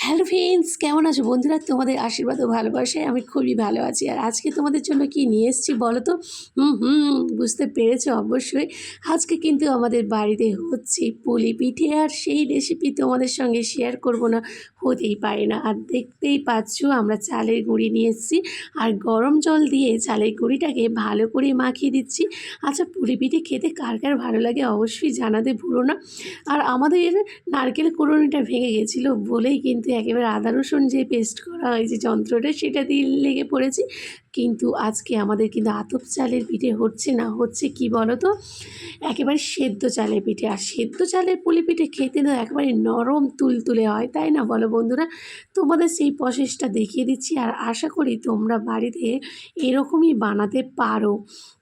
Hello friends, কেমন আছো? বন্ধুরা, তোমাদের আশীর্বাদ ও ভালোবাসায় আমি খুবই ভালো আছি। আর আজকে তোমাদের জন্য কি নিয়ে এসেছি বলো তো? হুম হুম, বুঝতে পেরেছ অবশ্যই। আজকে কিন্তু আমাদের বাড়িতে হচ্ছে পুলি পিঠে, আর সেই রেসিপি তোমাদের সঙ্গে শেয়ার করব না, হতেই পারে না। আর দেখতেই পাচ্ছ, আমরা চালের গুঁড়ি নিয়ে এসেছি। আর গরম জল দিয়ে চালের গুঁড়িটাকে ভালো করে মাখিয়ে দিচ্ছি। আচ্ছা পুলি পিঠে খেতে কার কার ভালো লাগে অবশ্যই জানাতে ভুলো না। আর আমাদের নারকেল কুড়ুনিটা ভেঙে গেছিল বলেই কিন্তু একেবারে আদা রসুন যে পেস্ট করা হয় যে যন্ত্রটা সেটা দিয়ে লেগে পড়েছি। কিন্তু আজকে আমাদের কিন্তু আতপ চালের পিঠে হচ্ছে না, হচ্ছে কি বলো তো একেবারে সেদ্ধ চালের পিঠে। আর সেদ্ধ চালের পুলি পিঠে খেতে তো একেবারে নরম তুলতুলে হয়, তাই না বলো বন্ধুরা? তোমাদের সেই প্রসেসটা দেখিয়ে দিচ্ছি আর আশা করি তোমরা বাড়িতে এরকমই বানাতে পারো।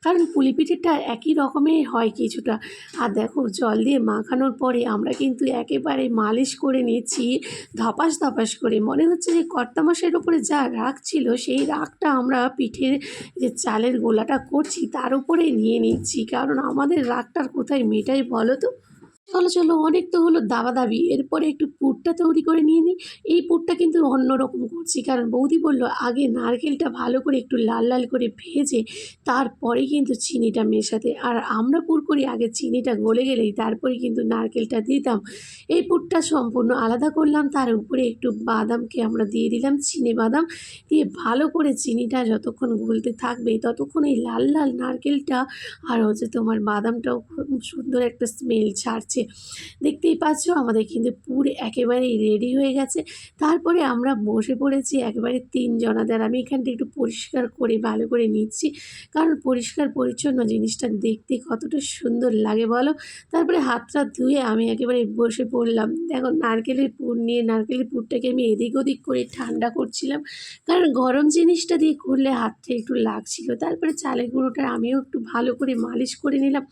কারণ পুলি পিঠেটা একই রকমের হয় কিছুটা। আর দেখো, জল দিয়ে মাখানোর পরে আমরা কিন্তু একেবারে মালিশ করে নিচ্ছি, ধপাস ধপাস করে। মনে হচ্ছে যে কর্তামশের ওপরে যা রাগ ছিল, সেই রাগটা আমরা পিঠের যে চালের গোলাটা করছি তার উপরে নিয়ে নিচ্ছি। কারণ আমাদের রাগটার কোথায় মেটাই বলো তো? চলো চলো অনেক তো হলো দাবাদাবি। এরপরে একটু পুরটা তৈরি করে নিয়ে নিই। এই পুরটা কিন্তু অন্যরকম করছি। কারণ বৌদি বলল, আগে নারকেলটা ভালো করে একটু লাল লাল করে ভেজে তারপরে কিন্তু চিনিটা মেশাতে। আর আমরা পুর করি আগে চিনিটা গলে গেলেই তারপরে কিন্তু নারকেলটা দিতাম। এই পুরটা সম্পূর্ণ আলাদা করলাম। তার উপরে একটু বাদামকে আমরা দিয়ে দিলাম, চিনি বাদাম। দিয়ে ভালো করে চিনিটা যতক্ষণ গলতে থাকবে ততক্ষণ এই লাল লাল নারকেলটা আর হচ্ছে তোমার বাদামটাও খুব সুন্দর একটা স্মেল ছাড়ছে। দেখতেই পাচ্ছ, আমাদের কিন্তু পুর একেবারেই রেডি হয়ে গেছে। তারপরে আমরা বসে পড়েছি একেবারে তিনজনাদের। আমি এখানটা একটু পরিষ্কার করে, ভালো করে নিচ্ছি। কারণ পরিষ্কার, পরিচ্ছন্ন জিনিসটা দেখতে কতটা সুন্দর লাগে বলো। তারপরে হাতটা ধুয়ে আমি একেবারে বসে পড়লাম। দেখো, নারকেলের পুর নিয়ে, নারকেলের পুরটাকে আমি এদিক ওদিক করে ঠান্ডা করছিলাম। কারণ গরম জিনিসটা দিয়ে করলে হাতটা একটু লাগছিল। তারপরে চালের গুঁড়োটা আমিও একটু ভালো করে মালিশ করে নিলাম।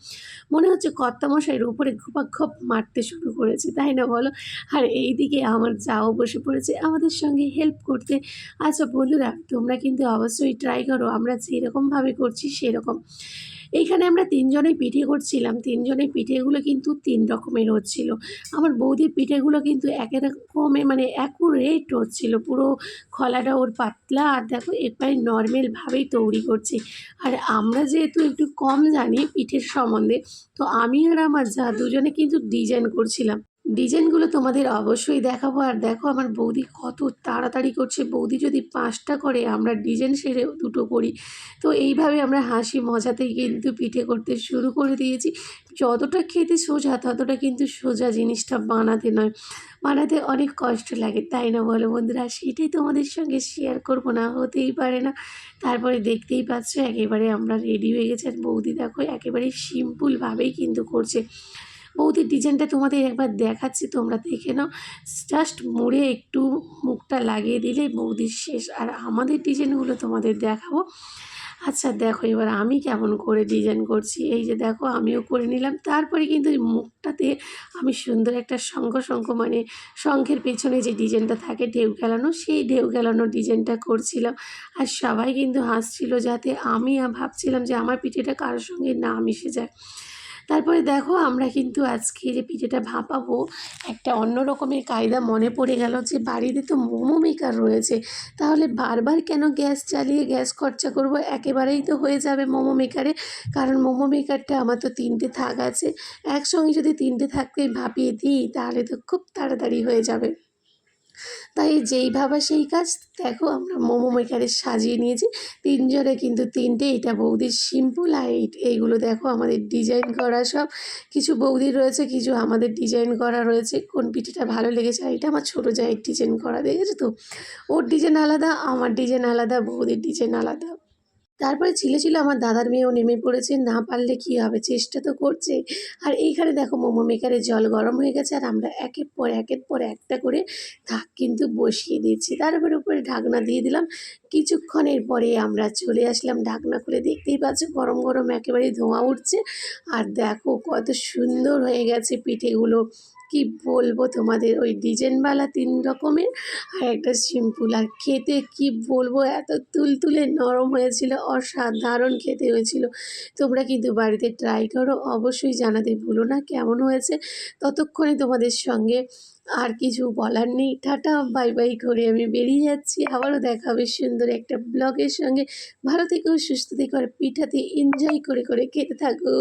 মনে হচ্ছে কর্তামশাইয়ের উপরে ঘুপাক্ষপ মারতে শুরু করেছে, তাই না বলো? আর এই দিকে আমার যাও বসে পড়েছে, আমাদের সঙ্গে হেল্প করতে। আচ্ছা বন্ধুরা, তোমরা কিন্তু অবশ্যই ট্রাই করো, আমরা যেরকমভাবে করছি সেরকম। এইখানে আমরা তিনজনেই পিঠে করছিলাম। তিনজনের পিঠেগুলো কিন্তু তিন রকমের হচ্ছিল। আমার বৌদির পিঠেগুলো কিন্তু এক রকমের মানে অ্যাকুরেট হচ্ছিল। পুরো খলাটা ওর পাতলা আর দেখো এরপরে নর্মালভাবেই তৈরি করছি। আর আমরা যেহেতু একটু কম জানি পিঠের সম্বন্ধে, তো আমি আর আমার যা দুজনে কিন্তু ডিজাইন করছিলাম। ডিজাইনগুলো তোমাদের অবশ্যই দেখাবো। আর দেখো আমার বৌদি কত তাড়াতাড়ি করছে। বৌদি যদি পাঁচটা করে, আমরা ডিজাইন সেরে দুটো করি। তো এইভাবে আমরা হাসি মজাতেই কিন্তু পিঠে করতে শুরু করে দিয়েছি। যতটা খেতে সোজা, ততটা কিন্তু সোজা জিনিসটা বানাতে নয়। বানাতে অনেক কষ্ট লাগে, তাই না বলো বন্ধুরা? সেটাই তোমাদের সঙ্গে শেয়ার করব, না হতেই পারে না। তারপরে দেখতেই পাচ্ছ, একেবারে আমরা রেডি হয়ে গেছি। আর বৌদি দেখো, একেবারে সিম্পলভাবেই কিন্তু করছে। বৌদির ডিজাইনটা তোমাদের একবার দেখাচ্ছি, তোমরা দেখে নাও। জাস্ট মুড়ে একটু মুখটা লাগিয়ে দিলে বৌদির শেষ। আর আমাদের ডিজাইনগুলো তোমাদের দেখাবো। আচ্ছা দেখো এবার আমি কেমন করে ডিজাইন করছি। এই যে দেখো, আমিও করে নিলাম। তারপরে কিন্তু মুখটাতে আমি সুন্দর একটা শঙ্খ শঙ্খ মানে শঙ্খের পেছনে যে ডিজাইনটা থাকে, ঢেউ খেলানো সেই ঢেউ খেলানো ডিজাইনটা করছিলাম। আর সবাই কিন্তু হাসছিল যাতে আমি ভাবছিলাম যে আমার পিঠেটা কারোর সঙ্গে না মিশে যায়। তারপরে দেখো আমরা কিন্তু আজকে যে পিঠেটা ভাপাবো, একটা অন্য রকমের কায়দা মনে পড়ে গেল যে বাড়িতে তো মোমো মেকার রয়েছে। তাহলে বারবার কেন গ্যাস চালিয়ে গ্যাস খরচা করব? একেবারেই তো হয়ে যাবে মোমো মেকারে। কারণ মোমো মেকারটা আমার তো তিনটে থাক আছে। একসঙ্গে যদি তিনটে থাকতে ভাপিয়ে দিই, তাহলে তো খুব তাড়াতাড়ি হয়ে যাবে। তাই যেই ভাবা সেই কাজ, দেখো আমরা মোমো মেকারে সাজিয়ে নিয়েছি। তিনজনে কিন্তু তিনটে, এটা বৌদির সিম্পল আর এই- এইগুলো দেখো আমাদের ডিজাইন করা সব। কিছু বৌদির রয়েছে, কিছু আমাদের ডিজাইন করা রয়েছে। কোন পিঠেটা ভালো লেগেছে, আর এটা আমার ছোটো জায়ের ডিজাইন করা, দেখেছ তো? ওর ডিজাইন আলাদা, আমার ডিজাইন আলাদা, বৌদির ডিজাইন আলাদা। তারপরে ছিলে ছিল আমার দাদার মেয়েও নেমে পড়েছে, না পারলে কী হবে? চেষ্টা তো করছে। আর এইখানে দেখো মোমো মেকারে জল গরম হয়ে গেছে আর আমরা একের পর একের পর একটা করে ঢাক কিন্তু বসিয়ে দিয়েছি। তারপরে উপরে ঢাকনা দিয়ে দিলাম। কিছুক্ষণের পরে আমরা চলে আসলাম ঢাকনা খুলে। দেখতেই পাচ্ছ গরম গরম একেবারে ধোঁয়া উঠছে। আর দেখো কত সুন্দর হয়ে গেছে পিঠেগুলো। কি বলব তোমাদের? ওই ডিজাইনওয়ালা তিন রকমের আর একটা সিম্পল। আর খেতে কি বলব? এত তুলতুলে নরম হয়েছিল। অসাধারণ খেতে হয়েছিল। তোমরা কিন্তু বাড়িতে ট্রাই করো, অবশ্যই জানাতে ভুলো না কেমন হয়েছে। ততক্ষণে তোমাদের সঙ্গে আর কিছু বলার নেই। টাটা বাই বাই করে আমি বেরিয়ে যাচ্ছি। আবারও দেখা হবে সুন্দর একটা ব্লগের সঙ্গে। ভালো থেকেও সুস্থ থেকো পিঠাতে এনজয় করে করে খেতে থাকো।